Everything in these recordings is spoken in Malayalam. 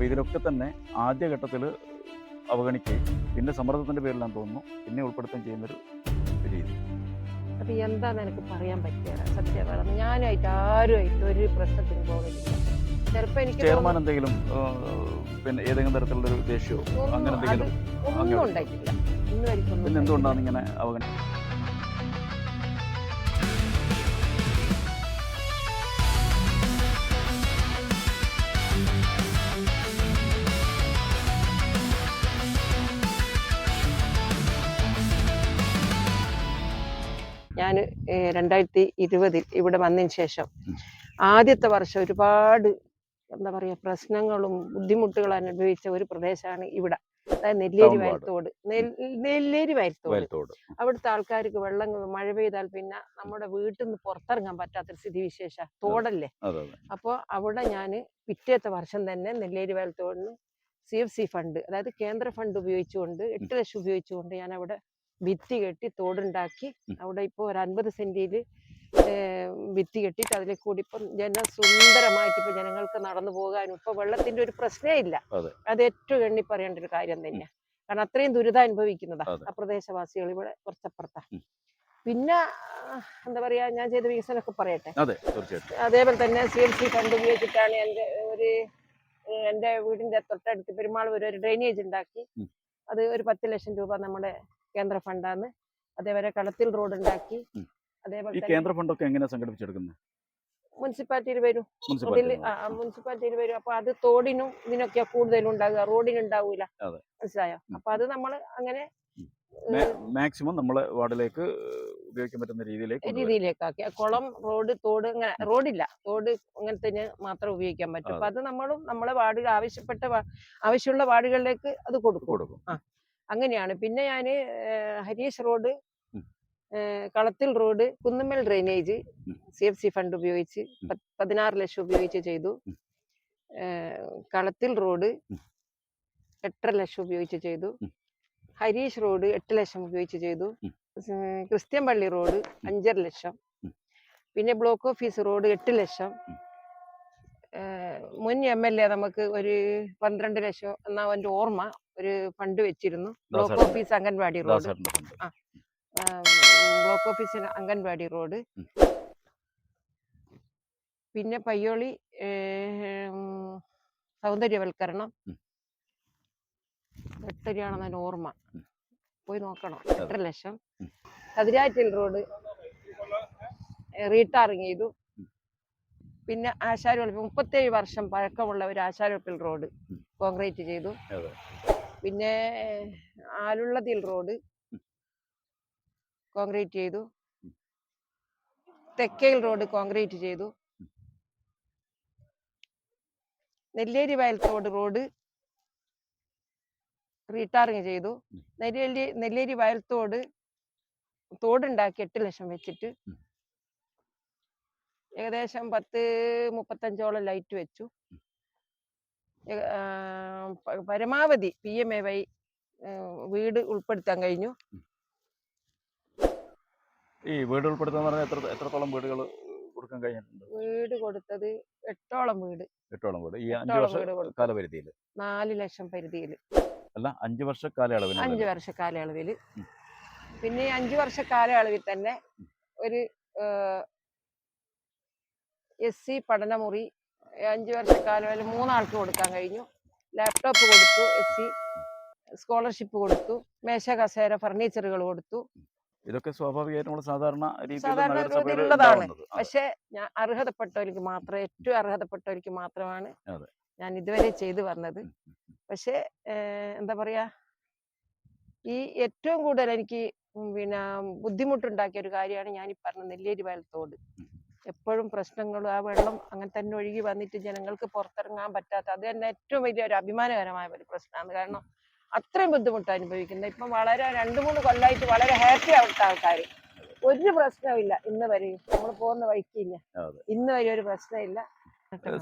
അപ്പോൾ ഇതിലൊക്കെ തന്നെ ആദ്യഘട്ടത്തിൽ അവഗണിക്കുകയും പിന്നെ സമ്മർദ്ദത്തിന്റെ പേരിലാണ് തോന്നുന്നു. പിന്നെ ഉൾപ്പെടുത്തുകയും ചെയ്യുന്നൊരു രീതി. അത് എന്താന്ന് എനിക്ക് പറയാൻ പറ്റിയ സത്യം പറഞ്ഞു ഞാനായിട്ട് ആരുമായിട്ട് ഒരു പ്രശ്നത്തിന് പോകുന്നില്ല ചിലപ്പോൾ എനിക്ക് ചെയർമാൻ എന്തെങ്കിലും പിന്നെ ഏതെങ്കിലും തരത്തിലുള്ള ഒരു ദേഷ്യമോ അങ്ങനെ എന്തെങ്കിലും ഒന്നും ഉണ്ടായിട്ടില്ല. ഇന്ന് പിന്നെ എന്തുകൊണ്ടാണ് ഇങ്ങനെ അവഗണന ഞാൻ രണ്ടായിരത്തി ഇരുപതിൽ ഇവിടെ വന്നതിന് ശേഷം ആദ്യത്തെ വർഷം ഒരുപാട് എന്താ പറയാ പ്രശ്നങ്ങളും ബുദ്ധിമുട്ടുകളും അനുഭവിച്ച ഒരു പ്രദേശമാണ് ഇവിടെ. അതായത് നെല്ലേരി. വയൽത്തോട്. നെല്ലേരി വയൽത്തോട്. അവിടുത്തെ ആൾക്കാർക്ക് വെള്ളം മഴ പെയ്താൽ പിന്നെ നമ്മുടെ വീട്ടിൽ നിന്ന് പുറത്തിറങ്ങാൻ പറ്റാത്തൊരു സ്ഥിതി വിശേഷ തോടല്ലേ അപ്പോൾ അവിടെ ഞാൻ പിറ്റേത്തെ വർഷം തന്നെ നെല്ലേരി വയൽത്തോടിന് സി എഫ് സി ഫണ്ട് അതായത് കേന്ദ്ര ഫണ്ട് ഉപയോഗിച്ചുകൊണ്ട് എട്ട് ലക്ഷം ഉപയോഗിച്ചുകൊണ്ട് ഞാൻ അവിടെ ഭിത്തി കെട്ടി തോടുണ്ടാക്കി. അവിടെ ഇപ്പോൾ ഒരു അൻപത് സെന്റിയിൽ ഭിത്തി കെട്ടിയിട്ട് അതിൽ കൂടി ഇപ്പം ജന സുന്ദരമായിട്ട് ഇപ്പൊ ജനങ്ങൾക്ക് നടന്നു പോകാനും ഇപ്പൊ വെള്ളത്തിന്റെ ഒരു പ്രശ്നേ ഇല്ല. അതെ. ഏറ്റവും എണ്ണി പറയേണ്ട ഒരു കാര്യം തന്നെയാണ് കാരണം അത്രയും ദുരിതം അനുഭവിക്കുന്നതാ. ആ പ്രദേശവാസികൾ ഇവിടെ കുറച്ചപ്പുറത്താ. പിന്നെ എന്താ പറയാ ഞാൻ ചെയ്ത വികസനമൊക്കെ പറയട്ടെ? അതേപോലെ തന്നെ സി എം സി ഫണ്ട് ഉപയോഗിച്ചിട്ടാണ് എന്റെ ഒരു എന്റെ എന്റെ വീടിന്റെ തൊട്ടടുത്ത് പെരുമാൾ ഒരു ഡ്രെയിനേജ് ഉണ്ടാക്കി. അത് ഒരു പത്ത് ലക്ഷം രൂപ നമ്മുടെ കേന്ദ്ര ഫണ്ടാണ് അതേപോലെ കളത്തിൽ റോഡ് ഉണ്ടാക്കി അതേപോലെ ഈ കേന്ദ്ര ഫണ്ടൊക്കെ എങ്ങനെ സംഘടിപ്പിച്ചെടുക്കുന്നത് മുനിസിപ്പാലിറ്റിയിൽ വരും. അതിൽ മുനിസിപ്പാലിറ്റി മുനിസിപ്പാലിറ്റിയിൽ വരും. അപ്പൊ അത് തോടിനും ഇതിനൊക്കെ കൂടുതൽ ഉണ്ടാകുക റോഡിന് ഉണ്ടാവൂല. മനസ്സിലായോ. അപ്പൊ അത് നമ്മൾ അങ്ങനെ മാക്സിമം നമ്മളെ വാർഡിലേക്ക് ഉപയോഗിക്കാൻ പറ്റുന്ന രീതിയിലേക്ക്. രീതിയിലേക്കാക്കി. കുളം റോഡ് തോട് അങ്ങനെ റോഡില്ല. തോട് അങ്ങനത്തെ മാത്രം ഉപയോഗിക്കാൻ പറ്റും. അപ്പൊ അത്. നമ്മളും നമ്മളെ വാർഡിൽ ആവശ്യപ്പെട്ട ആവശ്യമുള്ള വാർഡുകളിലേക്ക് അത് കൊടുക്കും. കൊടുക്കും. അങ്ങനെയാണ്. പിന്നെ ഞാൻ ഹരീഷ് റോഡ് കളത്തിൽ road Kunnummal drainage. C F C fund ഉപയോഗിച്ച് പതിനാറ് ലക്ഷം ഉപയോഗിച്ച് ചെയ്തു. കളത്തിൽ റോഡ്. എട്ടര ലക്ഷം ഉപയോഗിച്ച് ചെയ്തു. ഹരീഷ് റോഡ് എട്ട് ലക്ഷം ഉപയോഗിച്ച് ചെയ്തു. ക്രിസ്ത്യൻപള്ളി ക്രിസ്ത്യൻ പള്ളി റോഡ് അഞ്ചര ലക്ഷം. പിന്നെ ബ്ലോക്ക് ഓഫീസ് റോഡ് എട്ട് ലക്ഷം. മുൻ എം എൽ എ നമുക്ക് ഒരു പന്ത്രണ്ട് ലക്ഷം എന്നാ എന്റെ ഓർമ്മ. ഒരു ഫണ്ട് വെച്ചിരുന്നു. Block office anganwadi road. Block ഓഫീസിന് അംഗൻവാടി റോഡ്. പിന്നെ പയ്യോളി സൗന്ദര്യവൽക്കരണം. എട്ടരയാണെന്ന് ഓർമ്മ. പോയി നോക്കണം. എട്ടര ലക്ഷം. കതിരാറ്റിൽ റോഡ്. റീടാറിങ് ചെയ്തു പിന്നെ പിന്നെ ആശാരി മുപ്പത്തേഴ് വർഷം പഴക്കമുള്ള ഒരു ആശാരി റോഡ് കോൺക്രീറ്റ് ചെയ്തു. അതെ. ആലുള്ള തിൽ റോഡ് കോൺക്രീറ്റ് ചെയ്തു ഉം. തെക്കയിൽ റോഡ് കോൺക്രീറ്റ് ചെയ്തു. നെല്ലേരി വയൽത്തോട് റോഡ് റീടാറിങ് ചെയ്തു നെല്ലേരി നെല്ലേരി തോട് തോടുണ്ടാക്കി എട്ട് ലക്ഷം വെച്ചിട്ട്. ഏകദേശം പത്ത് മുപ്പത്തഞ്ചോളം ലൈറ്റ് വെച്ചു പരമാവധി പി എം എ വൈ വീട് ഉൾപ്പെടുത്താൻ കഴിഞ്ഞു. ഈ വീട് ഉൾപ്പെടുത്താൻ പറഞ്ഞാൽ എത്ര എത്രത്തോളം വീടുകൾ കൊടുക്കാൻ കഴിഞ്ഞിട്ടുണ്ട്? വീട് കൊടുത്തത് എട്ടോളം വീട്. എട്ടോളം വീട്. ഈ അഞ്ചു വർഷ കാലപരിധിയിൽ നാല് ലക്ഷം പരിധിയിൽ അല്ല അഞ്ചു വർഷ കാലയളവിൽ അഞ്ചു വർഷ കാലയളവിൽ പിന്നെ ഈ അഞ്ചു വർഷ കാലയളവിൽ തന്നെ ഒരു എസ് സി പഠനമുറി അഞ്ച് വർഷ കാലയളവിൽ മൂന്നാൾക്ക് കൊടുക്കാൻ കഴിഞ്ഞു ലാപ്ടോപ്പ് കൊടുത്തു എസ് സി സ്കോളർഷിപ്പ് കൊടുത്തു മേശ കസേര ഫർണിച്ചറുകൾ കൊടുത്തു ഇതൊക്കെ സ്വാഭാവികമായിട്ടും നമ്മൾ സാധാരണ രീതിയിലുള്ളതാണ്. പക്ഷേ ഞാൻ അർഹതപ്പെട്ടവർക്ക് മാത്രം ഏറ്റവും അർഹതപ്പെട്ടവർക്ക് മാത്രമാണ്. ഞാൻ ഇതുവരെ ചെയ്തു വന്നത്. പക്ഷെ എന്താ പറയാ ഈ ഏറ്റവും കൂടുതൽ എനിക്ക് പിന്നെ ബുദ്ധിമുട്ടുണ്ടാക്കിയ ഒരു കാര്യമാണ് ഞാൻ ഈ പറഞ്ഞ നെല്ലേരി വയൽ ഉം. എപ്പോഴും പ്രശ്നങ്ങൾ ആ വെള്ളം അങ്ങനെ തന്നെ ഒഴുകി വന്നിട്ട് ജനങ്ങൾക്ക് പുറത്തിറങ്ങാൻ പറ്റാത്ത അത് തന്നെ ഏറ്റവും വലിയ ഒരു അഭിമാനകരമായ ഒരു പ്രശ്നമാണ്. കാരണം അത്രയും ബുദ്ധിമുട്ട് അനുഭവിക്കുന്നത്. ഇപ്പം വളരെ രണ്ട് മൂന്ന് കൊല്ലമായിട്ട് വളരെ ഹാപ്പി ആവട്ടെ ആൾക്കാർ ഒരു പ്രശ്നമില്ല ഇന്ന് വരെയും. നമ്മൾ പോകുന്ന വഴിക്കില്ല. ഇന്ന് വരെ ഒരു പ്രശ്നമില്ല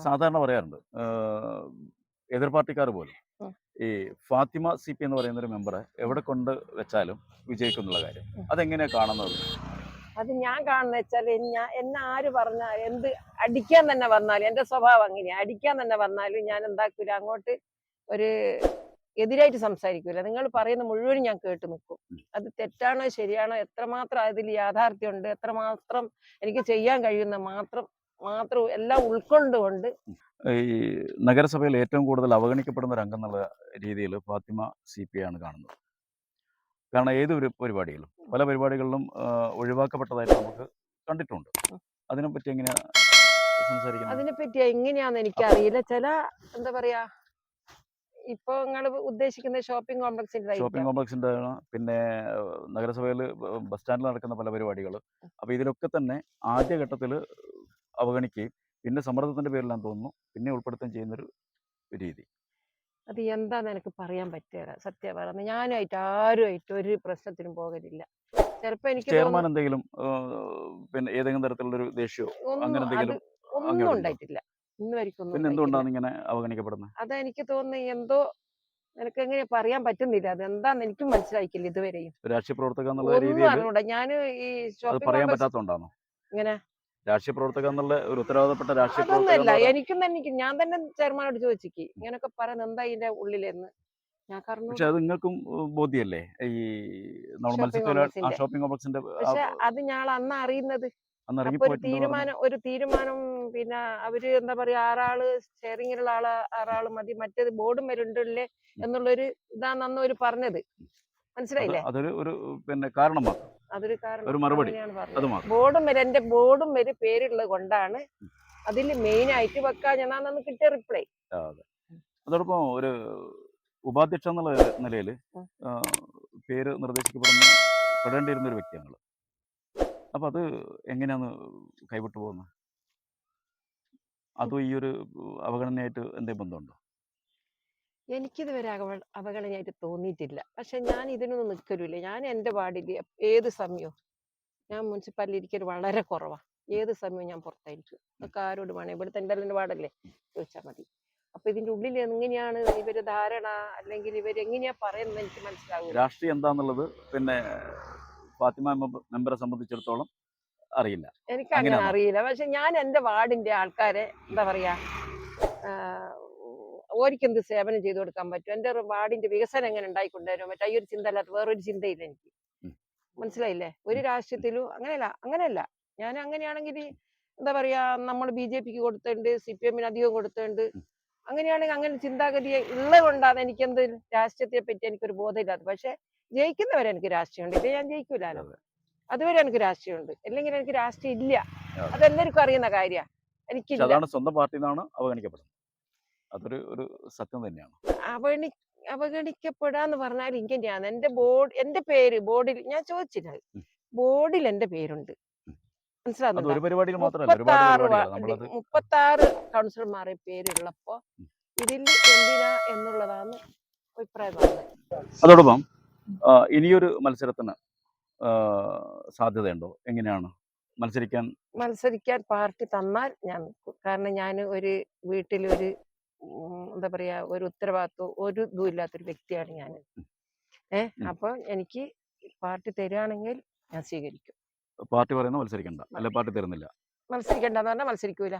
സാധാരണ പറയാറുണ്ട്. എതിർ പാർട്ടിക്കാർ പോലും ഈ ഫാത്തിമ സി പി എന്ന് പറയുന്ന ഒരു മെമ്പറെ എവിടെ കൊണ്ട് വെച്ചാലും വിജയിക്കും എന്നുള്ള കാര്യം. അതെങ്ങനെയാണ് അതെങ്ങനെയാ കാണുന്നത്? അത് ഞാൻ കാണുന്ന വെച്ചാൽ ഞാൻ എന്നെ ആര് പറഞ്ഞാൽ എന്ത് അടിക്കാൻ തന്നെ വന്നാലും എന്റെ സ്വഭാവം അങ്ങനെയാ. അടിക്കാൻ തന്നെ വന്നാലും ഞാൻ എന്താക്കൂല അങ്ങോട്ട് ഒരു എതിരായിട്ട് സംസാരിക്കൂല. നിങ്ങൾ പറയുന്ന മുഴുവനും ഞാൻ കേട്ട് നിൽക്കും. അത് തെറ്റാണോ ശരിയാണോ എത്രമാത്രം അതിൽ യാഥാർത്ഥ്യമുണ്ട് എത്രമാത്രം എനിക്ക് ചെയ്യാൻ കഴിയുന്ന മാത്രം മാത്രം എല്ലാം ഉൾക്കൊണ്ടുകൊണ്ട് ഈ നഗരസഭയിൽ ഏറ്റവും കൂടുതൽ അവഗണിക്കപ്പെടുന്ന ഒരു അംഗം എന്നുള്ള രീതിയിൽ ഫാത്തിമ സി പി ആണ് കാണുന്നത്. കാരണം ഏതൊരു പരിപാടികളും പല പരിപാടികളിലും ഒഴിവാക്കപ്പെട്ടതായിട്ട് നമുക്ക് കണ്ടിട്ടുണ്ട്. അതിനെപ്പറ്റി എങ്ങനെയാ സംസാരിക്കുന്നത്? അതിനെപ്പറ്റി എങ്ങനെയാന്ന് എനിക്കറിയില്ല. ചില എന്താ പറയാ ഇപ്പൊ നിങ്ങൾ ഉദ്ദേശിക്കുന്ന ഷോപ്പിംഗ് കോംപ്ലക്സിന്റെ ഷോപ്പിംഗ് കോംപ്ലക്സിന്റെ പിന്നെ നഗരസഭയിൽ ബസ് സ്റ്റാൻഡിൽ നടക്കുന്ന പല പരിപാടികൾ അപ്പൊ ഇതിലൊക്കെ തന്നെ ആദ്യഘട്ടത്തിൽ അവഗണിക്കുകയും പിന്നെ സമ്മർദ്ദത്തിന്റെ പേരിലാന്ന് തോന്നുന്നു പിന്നെ ഉൾപ്പെടുത്തുകയും ചെയ്യുന്നൊരു രീതി. അത് എന്താ നിനക്ക് പറയാൻ പറ്റില്ല സത്യം പറയുന്നത് ഞാനായിട്ട് ആരുമായിട്ട് ഒരു പ്രശ്നത്തിനും പോകലില്ല. ചിലപ്പോ എനിക്ക് ചെയർമാൻ എന്തെങ്കിലും പിന്നെ ഏതെങ്കിലും തരത്തിലുള്ള ഒരു ദേഷ്യമോ അങ്ങനെ എന്തെങ്കിലും ഒന്നും ഉണ്ടായിട്ടില്ല. ഇന്ന് വരെയ്ക്കും പിന്നെ. എന്തുകൊണ്ടാണ് ഇങ്ങനെ അവഗണിക്കപ്പെടുന്നത് അതാ എനിക്ക് തോന്നുന്നത് എന്തോ എനിക്ക് എങ്ങനെ പറയാൻ പറ്റുന്നില്ല. അത് എന്താന്ന് എനിക്കും മനസ്സിലായിക്കില്ല ഇതുവരെയും. രാഷ്ട്രീയ പ്രവർത്തക എന്നുള്ള രീതിയിൽ ഞാൻ ഈ പറയാൻ കോംപ്ലക്സ് ഇങ്ങനെ രാഷ്ട്രീയ പ്രവർത്തകർ എന്നുള്ള ഒരു ഉത്തരവാദപ്പെട്ട രാഷ്ട്രീയ അതൊന്നുമല്ല. എനിക്കും തന്നെ ഞാൻ തന്നെ ചെയർമാനോട് ചോദിച്ചിക്ക്. ഇങ്ങനൊക്കെ പറയുന്നത് എന്താ ഇതിന്റെ ഉള്ളിലെന്ന്. പക്ഷെ അത് നിങ്ങൾക്കും ബോധ്യല്ലേ? ഈ. ഷോപ്പിംഗ് കോംപ്ലക്സിന്റെ. പക്ഷെ അത് ഞാൻ അന്ന് അറിയുന്നത്. ഒരു. തീരുമാനം ഒരു തീരുമാനം പിന്നെ അവർ എന്താ പറയാ ആറാൾ ഷെയറിങ്ങിലുള്ള ആൾ ആറാൾ മതി മറ്റേത് ബോർഡും വരുന്നുണ്ടല്ലേ എന്നുള്ളൊരു ഇതാണ് അന്ന് ഒരു പറഞ്ഞത്. മനസ്സിലായില്ലേ? അതൊരു ഒരു പിന്നെ കാരണം മാത്രം അതൊരു കാരണം. മറുപടി. ബോർഡും വരെ എന്റെ ബോർഡും വരെ പേരുള്ളത് കൊണ്ടാണ് അതിൽ മെയിൻ ആയിട്ട് വെക്കാൻ ഞാൻ അന്ന് കിട്ടിയ റിപ്ലൈ അതെ. അതോടൊപ്പം ഒരു ഉപാധ്യക്ഷ എന്നുള്ള നിലയിൽ. പേര് നിർദ്ദേശിക്കപ്പെടുന്ന പെടേണ്ടിയിരുന്ന ഒരു വ്യക്തിയാണ് അപ്പൊ അത് എങ്ങനെയാണ് കൈവിട്ടു പോകുന്നത്? അതും ഈ ഒരു അവഗണനയായിട്ട് എന്തെങ്കിലും ബന്ധമുണ്ടോ? എനിക്കിതുവരെ അവ അവഗണനയായിട്ട് തോന്നിയിട്ടില്ല. പക്ഷെ ഞാൻ ഇതിനൊന്നും നിൽക്കലില്ല ഞാൻ എന്റെ വാർഡിൽ ഏത് സമയവും ഞാൻ മുനിസിപ്പാലിറ്റി ഇരിക്കൽ വളരെ കുറവാ. ഏത് സമയവും ഞാൻ പുറത്തായിരിക്കും. അതൊക്കെ ആരോട് വേണേ? ഇവിടുത്തെ എന്റെ എന്റെ വാർഡല്ലേ? ചോദിച്ചാൽ മതി. അപ്പൊ ഇതിന്റെ ഉള്ളിൽ എങ്ങനെയാണ് ഇവർ ധാരണ? അല്ലെങ്കിൽ ഇവർ എങ്ങനെയാ പറയുന്നത് എനിക്ക് മനസ്സിലാകും രാഷ്ട്രീയം എന്താന്നുള്ളത് പിന്നെ ഫാത്തിമ മെമ്പ- മെമ്പറെ സംബന്ധിച്ചിടത്തോളം അറിയില്ല. എനിക്ക് അങ്ങനെ അറിയില്ല. പക്ഷെ ഞാൻ എന്റെ വാർഡിന്റെ ആൾക്കാരെ എന്താ പറയാ ഓർക്ക് എന്ത് സേവനം ചെയ്തു കൊടുക്കാൻ പറ്റും? എന്റെ ഒരു വാർഡിന്റെ വികസനം എങ്ങനെ ഉണ്ടായിക്കൊണ്ടുവരും മറ്റേ ഈ ഒരു ചിന്ത അല്ലാത്ത വേറൊരു ചിന്തയില്ല എനിക്ക്. മനസ്സിലായില്ലേ? ഒരു രാഷ്ട്രീയത്തിലും അങ്ങനെയല്ല അങ്ങനെയല്ല. ഞാൻ അങ്ങനെയാണെങ്കിൽ എന്താ പറയാ നമ്മൾ ബി ജെ പിക്ക് കൊടുത്തിട്ടുണ്ട് സി പി എമ്മിന് അധികം കൊടുത്തിട്ടുണ്ട്. അങ്ങനെയാണെങ്കിൽ അങ്ങനെ ചിന്താഗതി ഉള്ളതുകൊണ്ടാണ് എനിക്ക് എന്ത് രാഷ്ട്രീയത്തെ പറ്റി എനിക്കൊരു ബോധമില്ലാത്തത്. പക്ഷെ ജയിക്കുന്നവരെ എനിക്ക് രാഷ്ട്രീയമുണ്ട്. ഇത് ഞാൻ ജയിക്കൂലോ അതുവരെ എനിക്ക് രാഷ്ട്രീയമുണ്ട്. അല്ലെങ്കിൽ എനിക്ക് രാഷ്ട്രീയം ഇല്ല അതെ. അതെല്ലാവർക്കും അറിയുന്ന കാര്യമാണ്. എനിക്ക് എനിക്കില്ല സ്വന്തം പാർട്ടിയിൽ നിന്നാണ് അവഗണിക്കപ്പെടുന്നത്. അതൊരു ഒരു സത്യം തന്നെയാണ്. അവണി അവഗണിക്കപ്പെടാന്ന് പറഞ്ഞാൽ ഇങ്ങനെയാണ്. എന്റെ ബോർഡ് എന്റെ പേര് ബോർഡിൽ ഞാൻ ചോദിച്ചില്ല. ബോർഡിൽ എന്റെ പേരുണ്ട്. മുപ്പത്താറ് കൗൺസിലർമാരെ പേരുള്ളപ്പോ. ഇതിൽ എന്തിനാ എന്നുള്ളതാണ് അഭിപ്രായം പറഞ്ഞത്. അതോടൊപ്പം ഇനിയൊരു മത്സരത്തിന് സാധ്യതയുണ്ടോ? എങ്ങനെയാണ്? മത്സരിക്കാൻ മത്സരിക്കാൻ പാർട്ടി തന്നാൽ ഞാൻ കാരണം ഞാൻ ഒരു ഉം, എന്താ പറയാ ഒരു ഉത്തരവാദിത്വം ഒരു ഇതും ഇല്ലാത്തൊരു വ്യക്തിയാണ് ഞാൻ. ഏ ഉം. അപ്പൊ എനിക്ക് പാർട്ടി തരുകയാണെങ്കിൽ ഞാൻ സ്വീകരിക്കും. പാർട്ടി പറയുന്ന മത്സരിക്കണ്ട. അല്ല പാർട്ടി തരുന്നില്ല. മത്സരിക്കണ്ടെന്ന് പറഞ്ഞാൽ മത്സരിക്കൂല.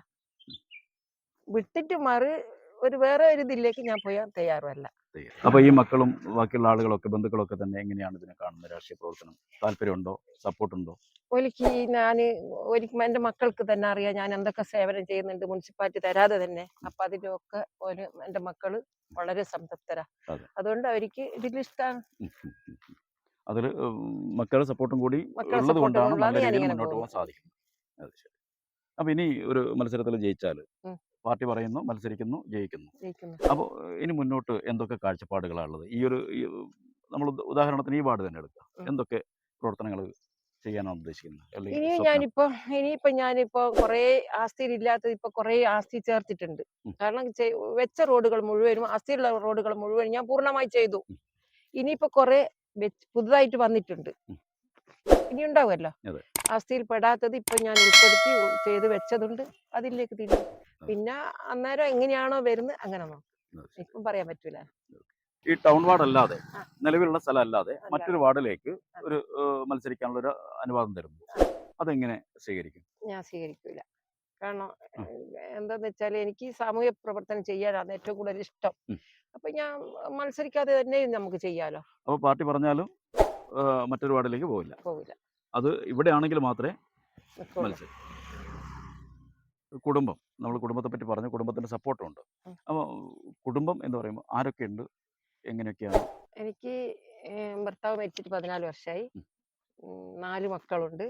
വിട്ടിട്ട് മറി ഒരു വേറെ ഒരു ഇതിലേക്ക് ഞാൻ പോയാൽ തയ്യാറുമല്ല. അപ്പൊ ഈ മക്കളും ബാക്കിയുള്ള ആളുകളൊക്കെ ബന്ധുക്കളൊക്കെ തന്നെ എങ്ങനെയാണ് ഇതിനെ കാണുന്നത് രാഷ്ട്രീയ പ്രവർത്തനം താല്പര്യമുണ്ടോ? സപ്പോർട്ടുണ്ടോ? ഒരിക്കൽ ഞാൻ ഒരിക്കൽ എന്റെ മക്കൾക്ക് തന്നെ അറിയാം ഞാൻ എന്തൊക്കെ സേവനം ചെയ്യുന്നുണ്ട് മുനിസിപ്പാലിറ്റി തരാതെ തന്നെ. അപ്പൊ അതിലൊക്കെ ഒരു എന്റെ മക്കൾ വളരെ സംതൃപ്തരാ. അതുകൊണ്ട് അവർക്ക് ഇതിലിഷ്ടമാണ് അതിൽ മക്കളുടെ സപ്പോർട്ടും കൂടി ഉള്ളത് കൊണ്ടാണ് നല്ല രീതിയിൽ മുന്നോട്ട് പോകാൻ സാധിക്കുന്നത്. അപ്പൊ ഇനി ഒരു മത്സരത്തിൽ ജയിച്ചാൽ ഉം. പാർട്ടി പറയുന്നു മത്സരിക്കുന്നു ജയിക്കുന്നു. അപ്പോൾ ഇനി മുന്നോട്ട് എന്തൊക്കെ കാഴ്ചപ്പാടുകളാണ് ഉള്ളത്? ഈ ഒരു നമ്മൾ ഉദാഹരണത്തിന് ഈ വാർഡ് തന്നെ എടുക്കുക. എന്തൊക്കെ പ്രവർത്തനങ്ങൾ ചെയ്യാനാണ് ഉദ്ദേശിക്കുന്നത്? ഇനി? ഞാനിപ്പോ ഇനിയിപ്പോ ഞാനിപ്പോ കൊറേ ആസ്തിയിലില്ലാത്തത് ഇപ്പൊ കൊറേ ആസ്തി ചേർത്തിട്ടുണ്ട്. കാരണം വെച്ച റോഡുകൾ മുഴുവനും ആസ്തിയുള്ള റോഡുകൾ മുഴുവൻ ഞാൻ പൂർണമായി ചെയ്തു. ഇനിയിപ്പോ കൊറേ പുതുതായിട്ട് വന്നിട്ടുണ്ട്. ഇനി ഉണ്ടാവുമല്ലോ അവസ്ഥയിൽ പെടാത്തത് ഇപ്പൊ ഞാൻ ഉൾപ്പെടുത്തി ചെയ്ത് വെച്ചതുണ്ട്. അതിലേക്ക് തിരിഞ്ഞു. പിന്നെ അന്നേരം എങ്ങനെയാണോ വരുന്നത് അങ്ങനെ നോക്കും. ഇപ്പം പറയാൻ പറ്റൂല. ഈ ടൗൺ വാർഡ് അല്ലാതെ. നിലവിലുള്ള സ്ഥലം അല്ലാതെ. മറ്റൊരു വാർഡിലേക്ക് ഒരു മത്സരിക്കാനുള്ള ഒരു അനുവാദം തരുന്നു അതെങ്ങനെ സ്വീകരിക്കും? ഞാൻ സ്വീകരിക്കൂല. കാരണം എന്താന്ന് വെച്ചാൽ എനിക്ക് സാമൂഹ്യ പ്രവർത്തനം ചെയ്യാനാണ് ഏറ്റവും കൂടുതൽ ഇഷ്ടം. അപ്പൊ ഞാൻ മത്സരിക്കാതെ തന്നെ നമുക്ക് ചെയ്യാലോ. അപ്പൊ പാർട്ടി പറഞ്ഞാലും മറ്റൊരു വാർഡിലേക്ക് പോവില്ല. പോവില്ല. അത് ഇവിടെ ആണെങ്കിൽ മാത്രമേ മത്സരം കുടുംബം. നമ്മൾ കുടുംബത്തെ പറ്റി പറഞ്ഞു കുടുംബത്തിന്റെ സപ്പോർട്ടും ഉണ്ട് അപ്പൊ അപ്പോൾ കുടുംബം എന്ന് പറയുമ്പോൾ ആരൊക്കെയുണ്ട് എങ്ങനെയൊക്കെയാണ്? എനിക്ക് ഭർത്താവ് മരിച്ചിട്ട് പതിനാല് വർഷമായി നാല് മക്കളുണ്ട്.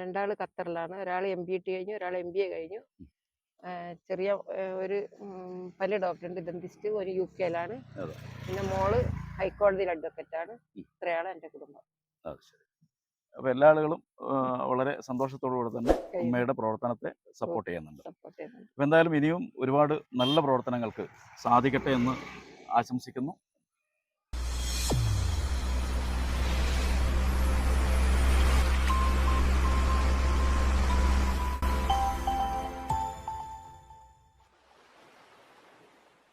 രണ്ടാൾ ഖത്തറിലാണ്. ഒരാൾ എം ബി ടി കഴിഞ്ഞു ഒരാൾ എം ബി എ കഴിഞ്ഞു. ചെറിയ ഒരു പല ഡോക്ടറുണ്ട് ദന്തിസ്റ്റ് ഒരു യു കെയിലാണ്. പിന്നെ മോൾ ഹൈക്കോടതിയിൽ അഡ്വക്കറ്റ് ആണ്. ഉം. ഇത്രയാണ് എന്റെ കുടുംബം. അത് ശരി. അപ്പോൾ എല്ലാ ആളുകളും വളരെ സന്തോഷത്തോടുകൂടെ തന്നെ ഉമ്മയുടെ പ്രവർത്തനത്തെ സപ്പോർട്ട് ചെയ്യുന്നുണ്ട്. അപ്പോൾ എന്തായാലും ഇനിയും ഒരുപാട് നല്ല പ്രവർത്തനങ്ങൾക്ക് സാധിക്കട്ടെ എന്ന് ആശംസിക്കുന്നു.